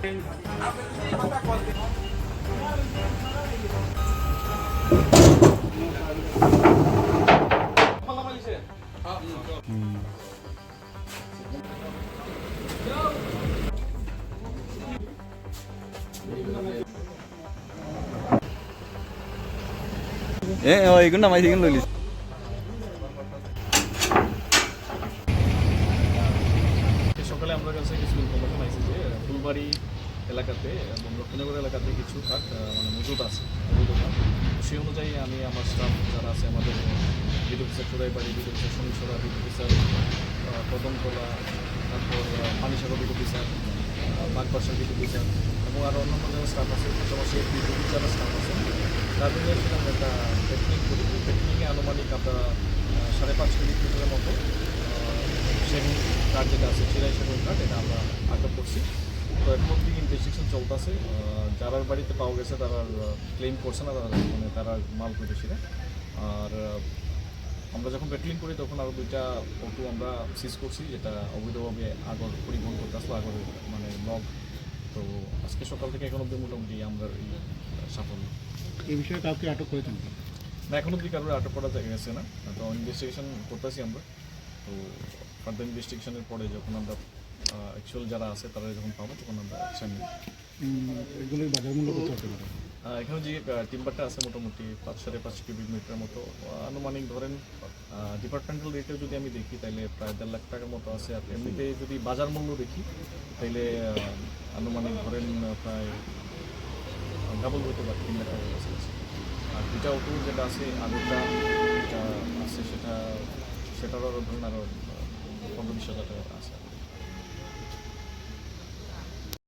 Eh, oh, ikut nama sih kan আমরা কাছে কিছু ইনফরমেশন আছে যে ফুলবাড়ি এলাকাতে এবং লক্ষ্মীনগর এলাকাতে কিছু কাঠ মানে মজুদ আছে সেই অনুযায়ী আমি আমার স্টাফ যারা আছে আমাদের বিদ্যুৎ অফিসার চোরাই বাড়ি বিদ্যুৎ অফিসার শনিসরা বিদ্যুৎ অফিসার কদমতলা তারপর পানিসাগর বিদ্যুৎ অফিসার বাগবাসার বিদ্যুৎ অফিসার এবং আরও অন্যান্য যারা স্টাফ আছে পাশাপাশি বিদ্যুৎ যারা স্টাফ আছে সেটা একটা টেকনিক করি টেকনিকে আনুমানিক আহ, সাড়ে পাঁচ কোটি মতো কার্ড যেটা আছে সেটাই সেভিং কার্ড এটা আমরা আটক করছি। তো এখন থেকে ইনভেস্টিগেশন চলতেছে। যারা বাড়িতে পাওয়া গেছে তারা ক্লেম করছে না তারা মানে তারা মাল প্রতিবেশীরা আর আমরা যখন পেট্রোলিং করি তখন আরও দুইটা অটো আমরা সিজ করছি যেটা অবৈধভাবে আগর পরিবহন করতে আসলো আগর মানে লগ তো আজকে সকাল থেকে এখন অব্দি মোটামুটি আমরা সাফল্য। এই বিষয়ে কাউকে আটক করেছেন না এখন অব্দি কারোর আটক করা গেছে না। তো ইনভেস্টিগেশন করতেছি আমরা। তো ফার্দার ইনভেস্টিগেশনের পরে যখন আমরা অ্যাকচুয়াল যারা আছে তারা যখন পাবো তখন আমরা অ্যাকশন নিই এগুলোর বাজার মূল্য কত হতে পারে এখানে যে টিম্বারটা আছে মোটামুটি পাঁচ সাড়ে পাঁচ কিউবিক মিটার মতো আনুমানিক ধরেন ডিপার্টমেন্টাল রেটে যদি আমি দেখি তাহলে প্রায় দেড় লাখ টাকার মতো আছে। আর এমনিতে যদি বাজার মূল্য দেখি তাহলে আনুমানিক ধরেন প্রায় ডাবল হতে পারে তিন লাখ টাকার কাছাকাছি। আর দুটা অটো যেটা আছে আগরটা যেটা আছে সেটা সেটারও ধরুন আরও Pabalik siya talaga sa akin.